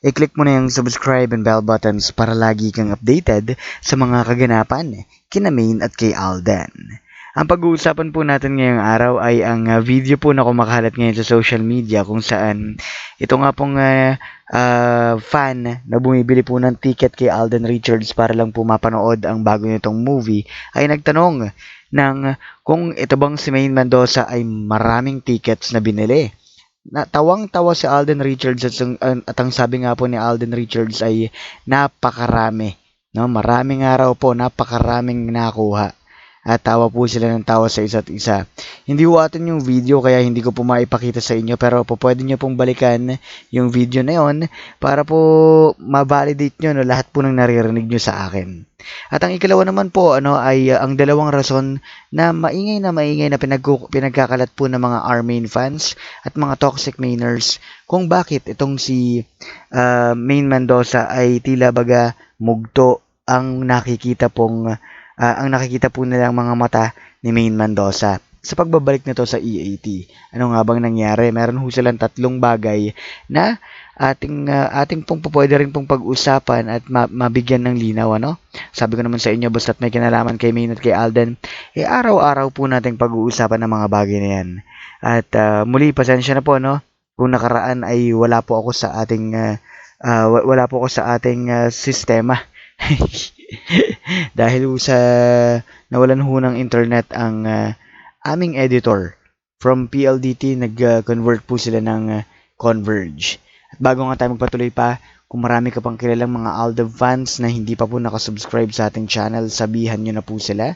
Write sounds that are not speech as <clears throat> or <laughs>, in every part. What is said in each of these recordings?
i-click mo na yung subscribe and bell buttons para lagi kang updated sa mga kaganapan kina Maine at kay Alden. Ang pag-uusapan po natin ngayong araw ay ang uh, video po na kumakalat ngayon sa social media kung saan ito nga pong uh, uh, fan na bumibili po ng ticket kay Alden Richards para lang po mapanood ang bago nitong movie ay nagtanong ng kung ito bang si Maine Mendoza ay maraming tickets na binili. Natawang-tawa si Alden Richards at, at ang sabi nga po ni Alden Richards ay napakarami. No, maraming araw po, napakaraming nakuha. At tawa po sila ng tawa sa isa't isa. Hindi ko atin yung video kaya hindi ko po maipakita sa inyo pero po pwede nyo pong balikan yung video na yon para po ma-validate nyo no, lahat po ng naririnig nyo sa akin. At ang ikalawa naman po ano ay uh, ang dalawang rason na maingay na maingay na pinagku- pinagkakalat po ng mga Armain fans at mga toxic mainers kung bakit itong si uh, Main Mendoza ay tila baga mugto ang nakikita pong ah, ang nakikita po nilang mga mata ni Main Mendoza sa pagbabalik nito sa EAT. Ano nga bang nangyari? Meron ho silang tatlong bagay na ating ah, ating pong pwede rin pong pag-usapan at ma- mabigyan ng linaw ano. Sabi ko naman sa inyo basta't may kinalaman kay Main at kay Alden, eh araw-araw po nating pag-uusapan ng mga bagay na yan. At ah, muli pasensya na po no kung nakaraan ay wala po ako sa ating ah, wa- wala po ako sa ating ah, sistema. <laughs> <laughs> Dahil sa nawalan ho ng internet ang ah, aming editor from PLDT nag-convert po sila ng ah, Converge. At bago nga tayo magpatuloy pa, kung marami ka pang kilalang mga Aldab fans na hindi pa po nakasubscribe sa ating channel, sabihan nyo na po sila.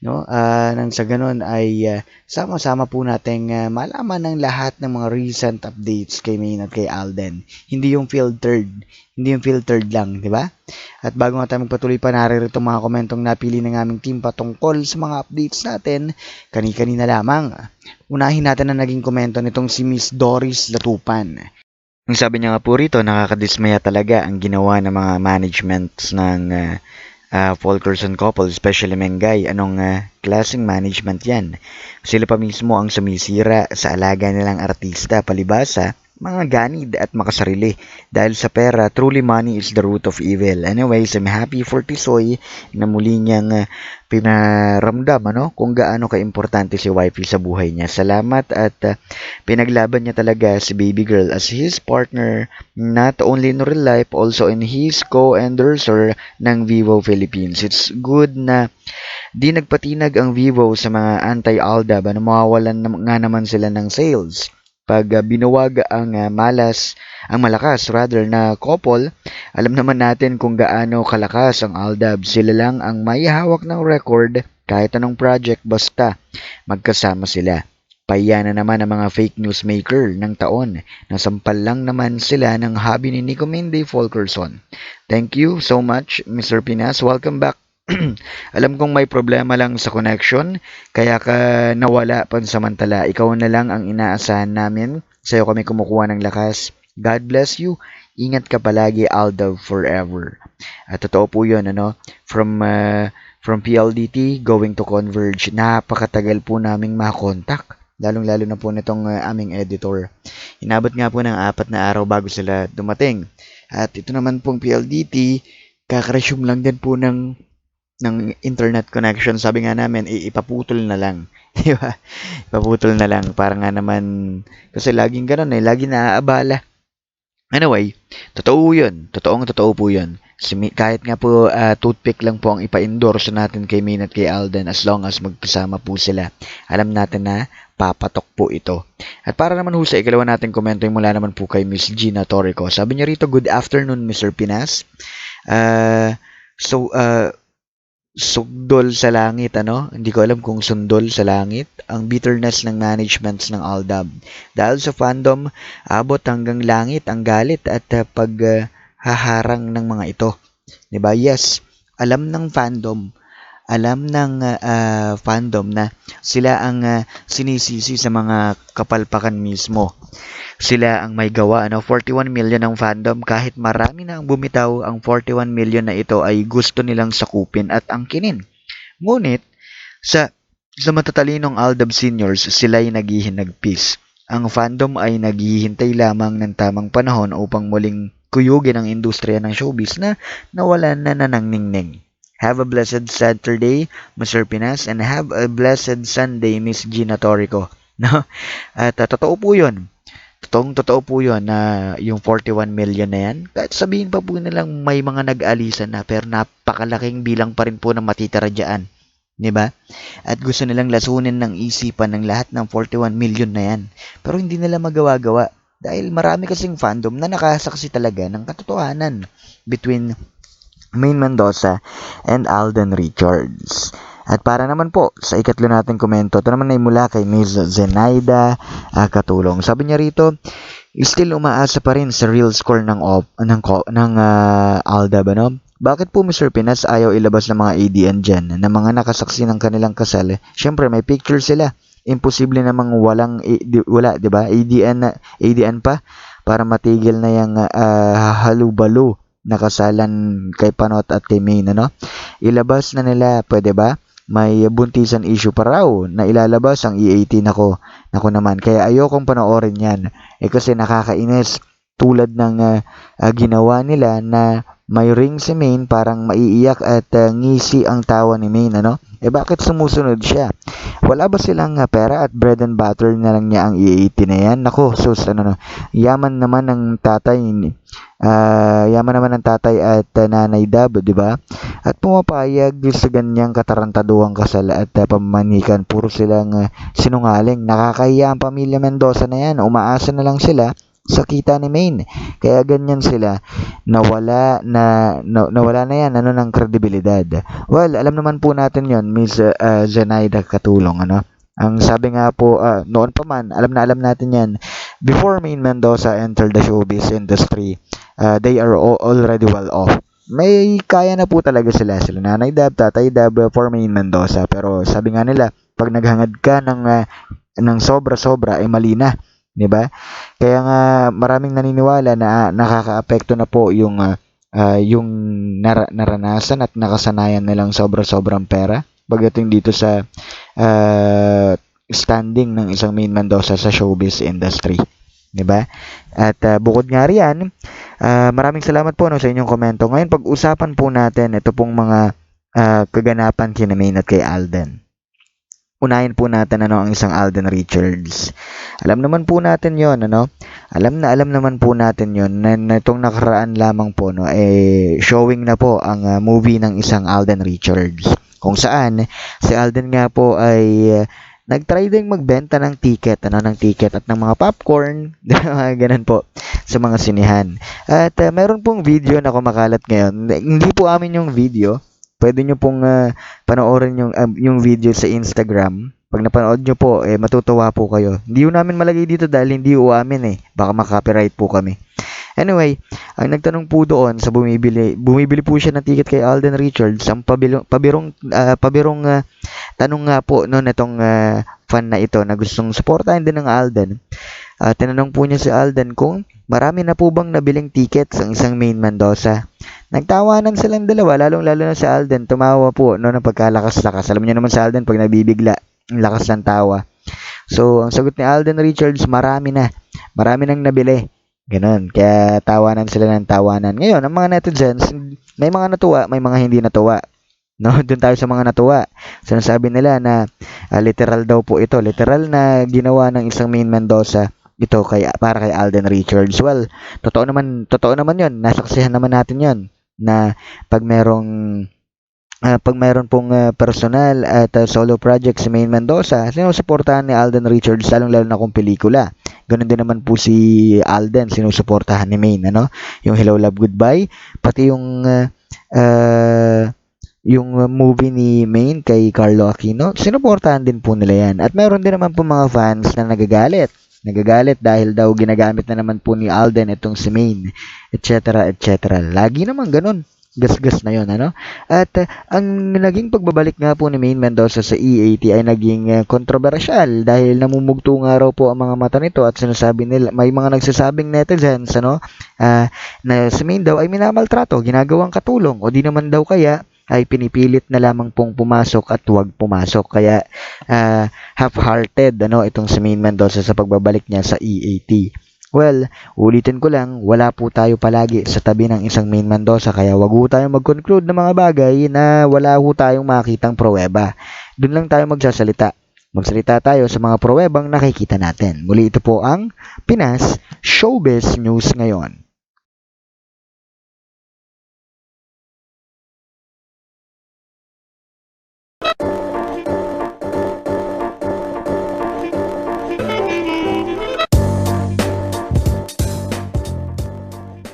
No? Ah, nang sa ganun ay ah, sama-sama po nating ah, malaman ng lahat ng mga recent updates kay Maine at kay Alden. Hindi yung filtered, hindi yung filtered lang, di ba? At bago nga tayo magpatuloy pa, naririto mga komentong napili ng aming team patungkol sa mga updates natin, kani-kanina lamang. Unahin natin ang naging komento nitong si Miss Doris Latupan. Ang sabi niya nga po rito, nakakadismaya talaga ang ginawa ng mga managements ng uh, uh, Fulkerson couple, especially Mengay. Anong uh, klaseng management yan? Sila pa mismo ang sumisira sa alaga nilang artista, palibasa, mga ganid at makasarili. Dahil sa pera, truly money is the root of evil. Anyways, I'm happy for Tisoy na muli niyang pinaramdam ano, kung gaano kaimportante si wifey sa buhay niya. Salamat at uh, pinaglaban niya talaga si baby girl as his partner not only in real life, also in his co-endorser ng Vivo Philippines. It's good na di nagpatinag ang Vivo sa mga anti-Aldab na mawawalan na, nga naman sila ng sales. Pag uh, binuwag ang uh, malas, ang malakas rather na couple, alam naman natin kung gaano kalakas ang Aldab. Sila lang ang may hawak ng record kahit anong project basta magkasama sila. Pahiya na naman ang mga fake news maker ng taon. Nasampal lang naman sila ng hobby ni Nico Minday Fulkerson. Thank you so much, Mr. Pinas. Welcome back. <clears throat> Alam kong may problema lang sa connection, kaya ka nawala pansamantala. Ikaw na lang ang inaasahan namin. Sa'yo kami kumukuha ng lakas. God bless you. Ingat ka palagi, Aldav forever. At totoo po yun, ano? From, uh, from PLDT going to Converge, napakatagal po naming makontak. Lalong-lalo na po nitong uh, aming editor. Inabot nga po ng apat na araw bago sila dumating. At ito naman pong PLDT, kakaresume lang din po ng ng internet connection, sabi nga namin, ipaputol na lang. <laughs> Di ba? Ipaputol na lang. Para nga naman, kasi laging ganun eh, laging naaabala. Anyway, totoo yun. Totoong totoo po yun. Si, kahit nga po uh, toothpick lang po ang ipa-endorse natin kay Min at kay Alden as long as magkasama po sila. Alam natin na papatok po ito. At para naman ho sa ikalawa natin komento yung mula naman po kay Miss Gina Torrico. Sabi niya rito, good afternoon Mr. Pinas. Uh, so, uh, sugdol sa langit, ano? Hindi ko alam kung sundol sa langit. Ang bitterness ng managements ng Aldab. Dahil sa fandom, abot hanggang langit ang galit at uh, paghaharang uh, ng mga ito. 'Di ba? Yes, alam ng fandom alam ng ah, fandom na sila ang ah, sinisisi sa mga kapalpakan mismo. Sila ang may gawa, ano, 41 million ang fandom kahit marami na ang bumitaw, ang 41 million na ito ay gusto nilang sakupin at angkinin. Ngunit, sa sa matatalinong Aldab seniors, sila'y naghihinagpis. Ang fandom ay naghihintay lamang ng tamang panahon upang muling kuyugin ang industriya ng showbiz na nawalan na nananingning. Have a blessed Saturday, Mr. Pinas, and have a blessed Sunday, Miss Gina Torico. <laughs> No? At ah, totoo po yun. Totoong totoo po yun na yung 41 million na yan. Kahit sabihin pa po nilang may mga nag-alisan na pero napakalaking bilang pa rin po na matitira dyan. ba? At gusto nilang lasunin ng isipan ng lahat ng 41 million na yan. Pero hindi nila magawa-gawa dahil marami kasing fandom na nakasaksi talaga ng katotohanan between Main Mendoza and Alden Richards. At para naman po sa ikatlo nating komento, ito naman ay mula kay Ms. Zenaida ah, Katulong. Sabi niya rito, still umaasa pa rin sa real score ng op, ng ng ah, Aldab ano? Bakit po Mr. Pinas ayaw ilabas ng mga ADN dyan na mga nakasaksi ng kanilang kasal? Siyempre may picture sila. Imposible namang walang wala, 'di ba? ADN ADN pa para matigil na yung ah, halubalu na kasalan kay Panot at kay Maine, ano? Ilabas na nila, pwede ba? May buntisan issue pa raw na ilalabas ang E18 ako. Nako naman, kaya ayokong panoorin yan. Eh kasi nakakainis tulad ng ah, ah, ginawa nila na may ring si Maine parang maiiyak at ah, ngisi ang tawa ni Maine, ano? Eh bakit sumusunod siya? Wala ba silang ah, pera at bread and butter na lang niya ang E18 na yan? Nako, sus, ano no. Yaman naman ng tatay Ah, yaman naman ng tatay at ah, nanay Dab, di ba? At pumapayag sa ganyang katarantaduang kasal at uh, pamanikan. Puro silang ah, sinungaling. Nakakahiya ang pamilya Mendoza na yan. Umaasa na lang sila sa kita ni Maine. Kaya ganyan sila. Nawala na, na nawala na yan ano ng kredibilidad. Well, alam naman po natin yon Miss uh, Zenaida Katulong, ano? Ang sabi nga po, ah, noon pa man, alam na alam natin yan, before Maine Mendoza entered the showbiz industry, uh, they are already well off. May kaya na po talaga sila. Sila nanay Dab, tatay Dab, uh, for Maine Mendoza. Pero sabi nga nila, pag naghangad ka ng, uh, ng sobra-sobra, ay mali na. 'Di ba? Kaya nga maraming naniniwala na uh, nakakaapekto na po yung uh, uh, yung nar- naranasan at nakasanayan nilang sobra-sobrang pera pagdating dito sa uh, standing ng isang Maine Mendoza sa showbiz industry. 'di ba? At uh, bukod nga riyan, uh, maraming salamat po no sa inyong komento. Ngayon pag-usapan po natin ito pong mga uh, kaganapan kina Maine at kay Alden. Unahin po natin ano ang isang Alden Richards. Alam naman po natin 'yon, ano? Alam na alam naman po natin 'yon na, na itong nakaraan lamang po no eh showing na po ang uh, movie ng isang Alden Richards. Kung saan si Alden nga po ay uh, nagtry din magbenta ng ticket, ano, ng ticket at ng mga popcorn, <laughs> ganun po, sa mga sinihan. At uh, meron pong video na kumakalat ngayon. Hindi po amin yung video. Pwede nyo pong uh, panoorin yung, um, yung video sa Instagram. Pag napanood nyo po, eh, matutuwa po kayo. Hindi yun namin malagay dito dahil hindi po amin eh. Baka makapiright po kami. Anyway, ang nagtanong po doon sa bumibili, bumibili po siya ng ticket kay Alden Richards. Ang pabilong, pabirong, uh, pabirong uh, tanong nga po noon itong uh, fan na ito na gustong suportahan din ng Alden. Uh, tinanong po niya si Alden kung marami na po bang nabiling tickets ang isang main Mendoza. Nagtawanan silang dalawa, lalong-lalo na si Alden. Tumawa po no, ng pagkalakas-lakas. Alam niyo naman si Alden pag nabibigla, ang lakas ng tawa. So, ang sagot ni Alden Richards, marami na. Marami nang nabili. Ganon. Kaya tawanan sila ng tawanan. Ngayon, ang mga netizens, may mga natuwa, may mga hindi natuwa. No, <laughs> doon tayo sa mga natuwa. Sinasabi nila na uh, literal daw po ito. Literal na ginawa ng isang main Mendoza ito kay para kay Alden Richards. Well, totoo naman, totoo naman 'yon. Nasaksihan naman natin 'yon na pag merong uh, pag mayroon pong uh, personal at uh, solo project si Main Mendoza, sinusuportahan ni Alden Richards lalong-lalo na kung pelikula. Ganun din naman po si Alden, sinusuportahan ni Main, ano? Yung Hello Love Goodbye, pati yung uh, uh, yung movie ni Main kay Carlo Aquino, sinuportahan din po nila yan. At meron din naman po mga fans na nagagalit. Nagagalit dahil daw ginagamit na naman po ni Alden itong si Main, etc. etc. Lagi naman ganun. gasgas na yon ano at uh, ang naging pagbabalik nga po ni Main Mendoza sa EAT ay naging uh, dahil namumugto nga raw po ang mga mata nito at sinasabi nila may mga nagsasabing netizens ano uh, na si Main daw ay minamaltrato ginagawang katulong o di naman daw kaya ay pinipilit na lamang pong pumasok at huwag pumasok. Kaya uh, half-hearted ano itong si Main Mendoza sa pagbabalik niya sa EAT. Well, ulitin ko lang, wala po tayo palagi sa tabi ng isang Main Mendoza kaya wag ho tayong mag-conclude ng mga bagay na wala ho tayong makitang pruweba. Doon lang tayo magsasalita. Magsalita tayo sa mga pruwebang nakikita natin. Muli ito po ang Pinas Showbiz News ngayon.